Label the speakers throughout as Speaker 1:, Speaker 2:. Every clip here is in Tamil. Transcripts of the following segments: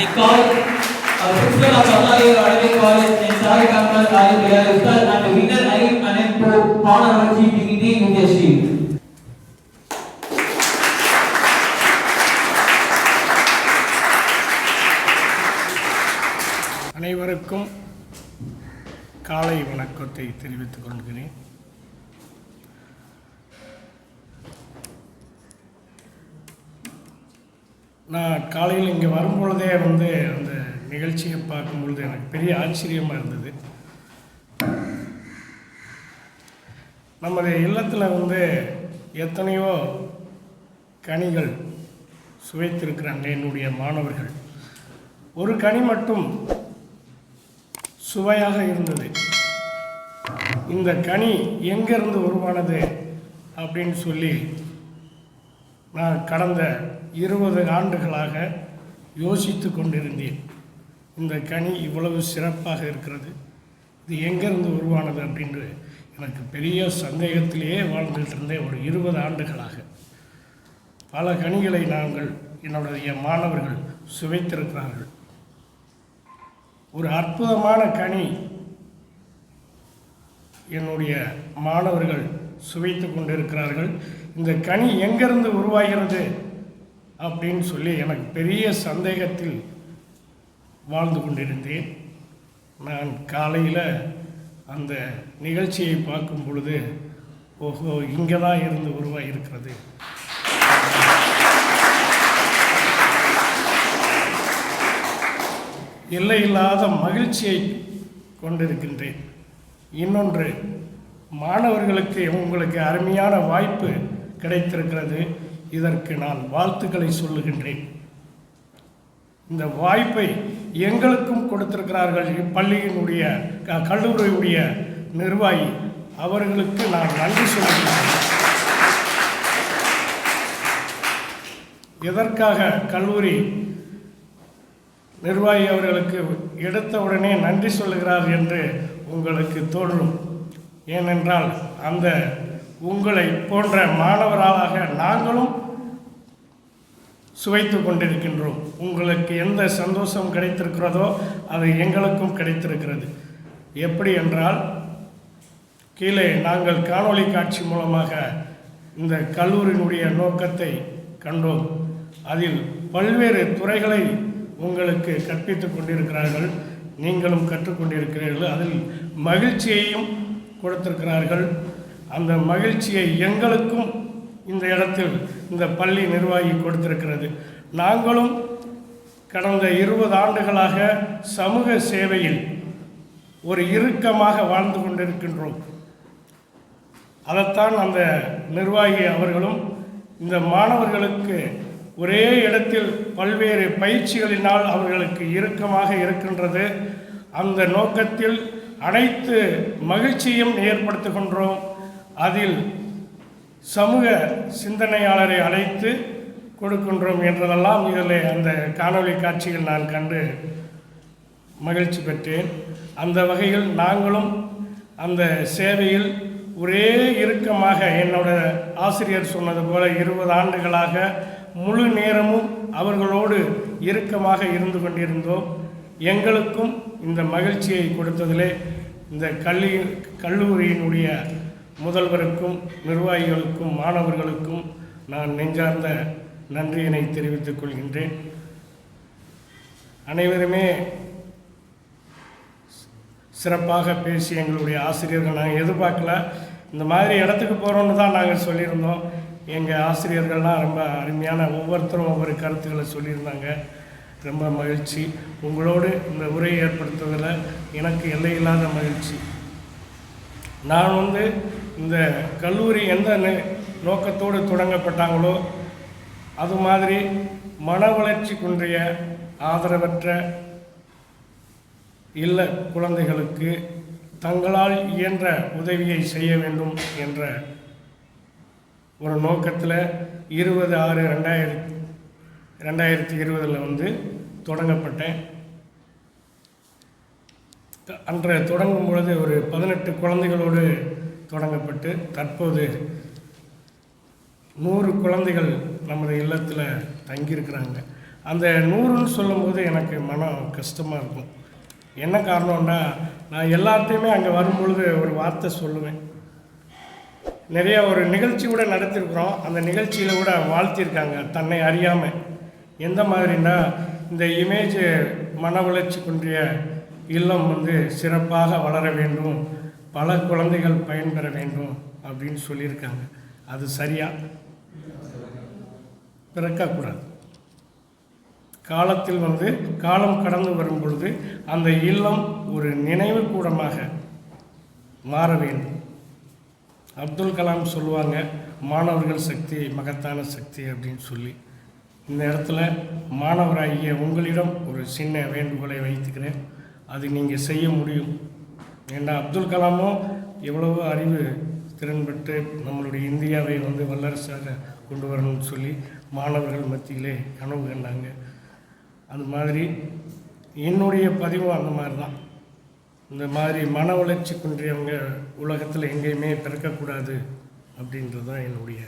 Speaker 1: I call a Principal of Patali Academic College and Sai Campus Ayurveda Ustad and the winner Arif Anand to honor our Chief Dignity Industry.
Speaker 2: அனைவருக்கும் காலை வணக்கத்தை தெரிவித்துக் கொள்கிறேன் நான் காலையில் இங்கே வரும்பொழுதே வந்து அந்த நிகழ்ச்சியை பார்க்கும்பொழுது எனக்கு பெரிய ஆச்சரியமாக இருந்தது. நமது இல்லத்தில் வந்து எத்தனையோ கனிகள் சுவைத்திருக்கிறாங்க என்னுடைய மாணவர்கள். ஒரு கனி மட்டும் சுவையாக இருந்தது. இந்த கனி எங்கிருந்து உருவானது அப்படின்னு சொல்லி நான் கடந்த இருபது ஆண்டுகளாக யோசித்து கொண்டிருந்தேன். இந்த கனி இவ்வளவு சிறப்பாக இருக்கிறது. இது எங்கிருந்து உருவானது அப்படின்று எனக்கு பெரிய சந்தேகத்திலேயே வாழ்ந்துட்டு இருந்தேன் ஒரு இருபது ஆண்டுகளாக. பல கனிகளை நாங்கள் என்னுடைய மாணவர்கள் சுவைத்திருக்கிறார்கள். ஒரு அற்புதமான கனி என்னுடைய மாணவர்கள் சுவைத்து கொண்டிருக்கிறார்கள். இந்த கனி எங்கிருந்து உருவாகிறது? அப்படின்னு சொல்லி எனக்கு பெரிய சந்தேகத்தில் வாழ்ந்து கொண்டிருந்தேன். நான் காலையில் அந்த நிகழ்ச்சியை பார்க்கும் பொழுது ஓஹோ இங்கே தான் இருந்து உருவாக இருக்கிறது எல்லையில்லாத மகிழ்ச்சியை கொண்டிருக்கின்றேன். இன்னொன்று மாணவர்களுக்கு உங்களுக்கு அருமையான வாய்ப்பு கிடைத்திருக்கிறது. இதற்கு நான் வாழ்த்துக்களை சொல்லுகின்றேன். இந்த வாய்ப்பை எங்களுக்கும் கொடுத்திருக்கிறார்கள் இப்பள்ளியினுடைய க- கல்லூரியுடைய நிர்வாகி. அவர்களுக்கு நான் நன்றி சொல்லுகிறேன் எதற்காக கல்லூரி நிர்வாகி அவர்களுக்கு எடுத்த உடனே நன்றி சொல்லுகிறார் என்று உங்களுக்கு தோன்றும். ஏனென்றால் அந்த உங்களை போன்ற மாணவராக நாங்களும் சுவைத்து கொண்டிருக்கின்றோம். உங்களுக்கு எந்த சந்தோஷம் கிடைத்திருக்கிறதோ அது எங்களுக்கும் கிடைத்திருக்கிறது. எப்படி என்றால் கீழே நாங்கள் காணொளி காட்சி மூலமாக இந்த கல்லூரியினுடைய நோக்கத்தை கண்டோம். அதில் பல்வேறு துறைகளை உங்களுக்கு கற்பித்துக் கொண்டிருக்கிறார்கள். நீங்களும் கற்றுக்கொண்டிருக்கிறீர்கள் அதில் மகிழ்ச்சியையும் கொடுத்திருக்கிறார்கள். அந்த மகிழ்ச்சியை எங்களுக்கும் இந்த இடத்தில் இந்த பள்ளி நிர்வாகி கொடுத்திருக்கிறது. நாங்களும் கடந்த இருபது ஆண்டுகளாக சமூக சேவையில் ஒரு இறுக்கமாக வாழ்ந்து கொண்டிருக்கின்றோம். அதைத்தான் அந்த நிர்வாகி அவர்களும் இந்த மாணவர்களுக்கு ஒரே இடத்தில் பல்வேறு பயிற்சிகளினால் அவர்களுக்கு இறுக்கமாக இருக்கின்றது. அந்த நோக்கத்தில் அனைத்து மகிழ்ச்சியும் ஏற்படுத்துகின்றோம். அதில் சமூக சிந்தனையாளரை அழைத்து கொடுக்கின்றோம் என்றதெல்லாம் இதில் அந்த காணொளி காட்சிகள் நான் கண்டு மகிழ்ச்சி பெற்றேன். அந்த வகையில் நாங்களும் அந்த சேவையில் ஒரே இறுக்கமாக என்னோட ஆசிரியர் சொன்னது போல இருபது ஆண்டுகளாக முழு நேரமும் அவர்களோடு இறுக்கமாக இருந்து கொண்டிருந்தோம். எங்களுக்கும் இந்த மகிழ்ச்சியை கொடுத்ததிலே இந்த கல்லி கல்லூரியினுடைய முதல்வருக்கும் நிர்வாகிகளுக்கும் மாணவர்களுக்கும் நான் நெஞ்சார்ந்த நன்றியினை தெரிவித்துக் கொள்கின்றேன். அனைவருமே சிறப்பாக பேசி எங்களுடைய ஆசிரியர்கள் நாங்கள் எதிர்பார்க்கல. இந்த மாதிரி இடத்துக்கு போகிறோன்னு தான் நாங்கள் சொல்லியிருந்தோம். எங்கள் ஆசிரியர்கள்லாம் ரொம்ப அருமையான ஒவ்வொருத்தரும் ஒவ்வொரு கருத்துக்களை சொல்லியிருந்தாங்க. ரொம்ப மகிழ்ச்சி. உங்களோடு இந்த உரையை ஏற்படுத்துவதில் எனக்கு எல்லையில்லாத மகிழ்ச்சி. நான் வந்து இந்த கல்லூரி எந்த நோக்கத்தோடு தொடங்கப்பட்டாங்களோ அது மாதிரி மன வளர்ச்சி குன்றிய ஆதரவற்ற இல்ல குழந்தைகளுக்கு தங்களால் இயன்ற உதவியை செய்ய வேண்டும் என்ற ஒரு நோக்கத்தில் இருபது ஆறு ரெண்டாயிரத்தி ரெண்டாயிரத்தி இருபதில் வந்து தொடங்கப்பட்டேன். அன்று தொடங்கும் பொழுது ஒரு பதினெட்டு குழந்தைகளோடு தொடங்கப்பட்டு தற்போது நூறு குழந்தைகள் நமது இல்லத்தில் தங்கியிருக்கிறாங்க. அந்த நூறுன்னு சொல்லும்போது எனக்கு மனம் கஷ்டமாக இருக்கும். என்ன காரணம்னா நான் எல்லாத்தையுமே அங்கே வரும்பொழுது ஒரு வார்த்தை சொல்லுவேன். நிறைய ஒரு நிகழ்ச்சி கூட நடத்திருக்கிறோம் அந்த நிகழ்ச்சியில் கூட வாழ்த்திருக்காங்க தன்னை அறியாமல் எந்த மாதிரின்னா இந்த இமேஜ் மன வளர்ச்சி குன்றிய இல்லம் வந்து சிறப்பாக வளர வேண்டும். பல குழந்தைகள் பயன்பெற வேண்டும் அப்படின்னு சொல்லியிருக்காங்க. அது சரியா? பிறக்கக்கூடாது. காலத்தில் வந்து காலம் கடந்து வரும் பொழுது அந்த இல்லம் ஒரு நினைவு கூடமாக மாற வேண்டும். அப்துல் கலாம் சொல்லுவாங்க மாணவர்கள் சக்தி மகத்தான சக்தி அப்படின்னு சொல்லி. இந்த இடத்துல மாணவராகிய உங்களிடம் ஒரு சின்ன வேண்டுகோளை வைத்துக்கிறேன். அது நீங்கள் செய்ய முடியும். ஏன்னா அப்துல் கலாமும் எவ்வளவோ அறிவு திறன் பெற்று நம்மளுடைய இந்தியாவை வந்து வல்லரசாக கொண்டு வரணும்னு சொல்லி மாணவர்கள் மத்தியிலே கனவு கண்டாங்க. அது மாதிரி என்னுடைய பதிவும் அந்த மாதிரி தான் இந்த மாதிரி மன வளர்ச்சி குன்றியவங்க உலகத்தில் எங்கேயுமே பிறக்கக்கூடாது அப்படின்றது தான் என்னுடைய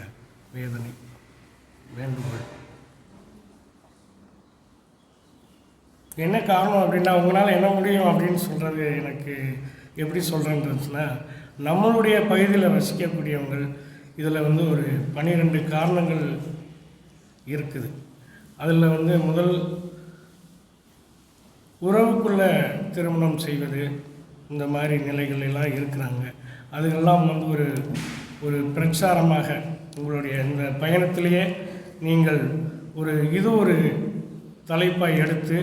Speaker 2: வேதனை. வேண்டுகோள். என்ன காரணம் அப்படின்னா உங்களால் என்ன முடியும் அப்படின்னு சொல்கிறது எனக்கு எப்படி சொல்கிறேன்றதுனா நம்மளுடைய பகுதியில் வசிக்கக்கூடியவங்க இதில் வந்து ஒரு பன்னிரெண்டு காரணங்கள் இருக்குது. அதில் வந்து முதல் உறவுக்குள்ள திருமணம் செய்வது இந்த மாதிரி நிலைகள் எல்லாம் இருக்கிறாங்க. அதுக்கெல்லாம் வந்து ஒரு ஒரு பிரச்சாரமாக உங்களுடைய இந்த பயணத்திலேயே நீங்கள் ஒரு இது ஒரு தலைப்பாக எடுத்து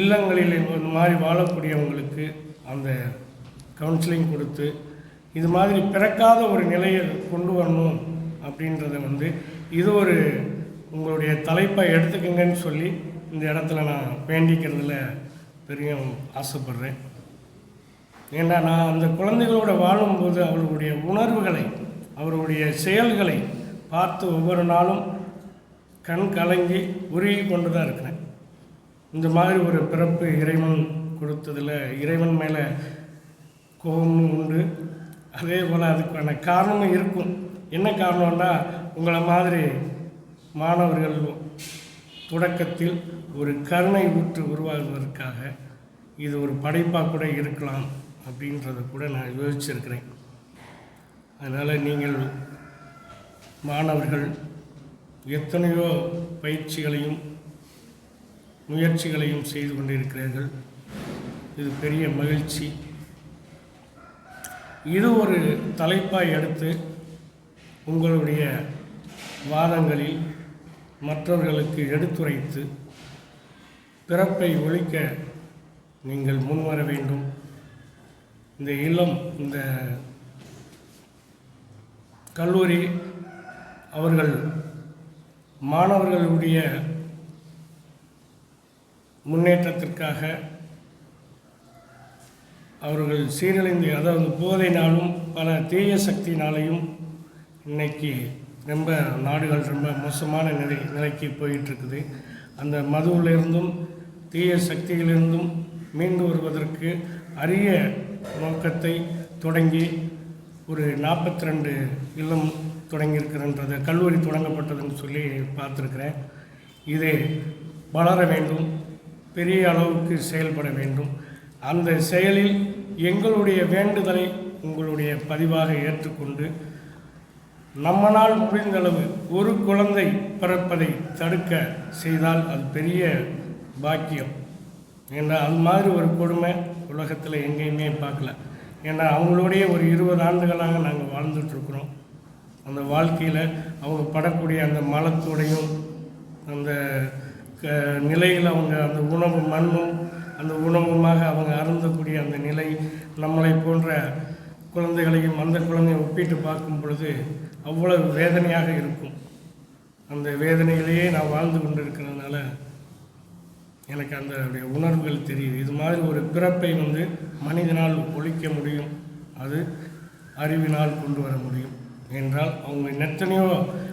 Speaker 2: இல்லங்களில் இந்த மாதிரி வாழக்கூடியவங்களுக்கு அந்த கவுன்சிலிங் கொடுத்து இது மாதிரி பிறக்காத ஒரு நிலையை கொண்டு வரணும் அப்படின்றத வந்து இது ஒரு உங்களுடைய தலைப்பை எடுத்துக்கங்கன்னு சொல்லி இந்த இடத்துல நான் வேண்டிக்கிறதுல பெரிய ஆசைப்படுறேன். ஏன்னா நான் அந்த குழந்தைகளோட வாழும்போது அவர்களுடைய உணர்வுகளை அவர்களுடைய செயல்களை பார்த்து ஒவ்வொரு நாளும் கண் கலங்கி உருகி கொண்டு தான் இருக்கிறேன். இந்த மாதிரி ஒரு பிறப்பு இறைவன் கொடுத்ததில் இறைவன் மேலே கோபமும் உண்டு. அதே போல் அதுக்கான காரணமும் இருக்கும். என்ன காரணம்னா உங்களை மாதிரி மாணவர்கள் தொடக்கத்தில் ஒரு கருணை ஊற்று உருவாகுவதற்காக இது ஒரு படைப்பாக கூட இருக்கலாம் அப்படின்றத கூட நான் யோசிச்சிருக்கிறேன். அதனால் நீங்கள் மாணவர்கள் எத்தனையோ பயிற்சிகளையும் முயற்சிகளையும் செய்து கொண்டிருக்கிறீர்கள். இது பெரிய மகிழ்ச்சி. இது ஒரு தலைப்பாய் எடுத்து உங்களுடைய வாதங்களில் மற்றவர்களுக்கு எடுத்துரைத்து பிறப்பை ஒழிக்க நீங்கள் முன்வர வேண்டும். இந்த இல்லம் இந்த கல்லூரி அவர்கள் மாணவர்களுடைய முன்னேற்றத்திற்காக அவர்கள் சீரழிந்து அதாவது போதைனாலும் பல தீய சக்தினாலையும் இன்னைக்கு ரொம்ப நாடுகள் ரொம்ப மோசமான நிலை நிலைக்கு போயிட்டுருக்குது. அந்த மதுவிலிருந்தும் தீய சக்திகளிலிருந்தும் மீண்டு வருவதற்கு அரிய நோக்கத்தை தொடங்கி ஒரு நாற்பத்தி ரெண்டு இல்லம் தொடங்கியிருக்கிறன்றது. கல்லூரி தொடங்கப்பட்டதுன்னு சொல்லி பார்த்துருக்குறேன். இது வளர வேண்டும் பெரிய அளவுக்கு செயல்பட வேண்டும். அந்த செயலில் எங்களுடைய வேண்டுதலை உங்களுடைய பதிவாக ஏற்றுக்கொண்டு நம்மனால் முடிந்தளவு ஒரு குழந்தை பிறப்பதை தடுக்க செய்தால் அது பெரிய பாக்கியம். ஏன்னா அது மாதிரி ஒரு கொடுமை உலகத்தில் எங்கேயுமே பார்க்கல. ஏன்னா அவங்களுடைய ஒரு இருபது ஆண்டுகளாக நாங்கள் வாழ்ந்துட்டுருக்குறோம். அந்த வாழ்க்கையில் அவங்க படக்கூடிய அந்த மலத்தோடையும் அந்த க நிலையில் அவங்க அந்த உணவு மண்ணும் அந்த உணவுமாக அவங்க அருந்தக்கூடிய அந்த நிலை நம்மளை போன்ற குழந்தைகளையும் அந்த குழந்தையை ஒப்பிட்டு பார்க்கும் பொழுது அவ்வளவு வேதனையாக இருக்கும். அந்த வேதனையிலேயே நான் வாழ்ந்து கொண்டிருக்கிறதுனால எனக்கு அந்த உணர்வுகள் தெரியுது. இது மாதிரி ஒரு பிறப்பை வந்து மனிதனால் ஒழிக்க முடியும். அது அறிவினால் கொண்டு வர முடியும். என்றால் அவங்க எத்தனையோ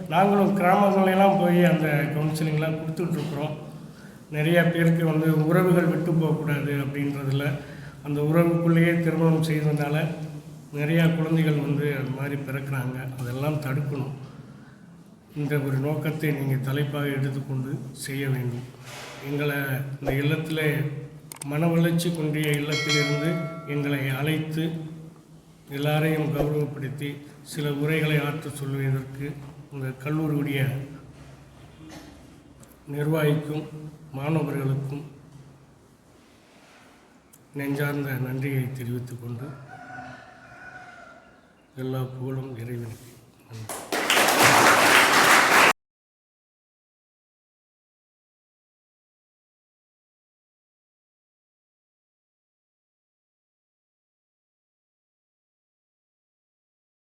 Speaker 2: நாங்களும் கிராமங்களெல்லாம் போய் அந்த கவுன்சிலிங்லாம் கொடுத்துட்ருக்குறோம் நிறைய பேருக்கு வந்து உறவுகள் விட்டு போகக்கூடாது அப்படின்றதுல அந்த உறவுக்குள்ளேயே திருமணம் செய்ததுனால நிறையா குழந்தைகள் வந்து அது மாதிரி பிறக்கிறாங்க. அதெல்லாம் தடுக்கணும். இந்த ஒரு நோக்கத்தை நீங்கள் தலைப்பாக எடுத்துக்கொண்டு செய்ய வேண்டும். எங்களை இந்த இல்லத்தில் மன வளர்ச்சி கொண்டிய இல்லத்திலிருந்து எங்களை அழைத்து எல்லாரையும் கௌரவப்படுத்தி சில உரைகளை ஆற்ற சொல்வதற்கு இந்த கல்லூரியுடைய நிர்வாகிக்கும் மாணவர்களுக்கும் நெஞ்சார்ந்த நன்றியை தெரிவித்துக் கொண்டு எல்லா புகழும் இறைவனுக்கு. நன்றி.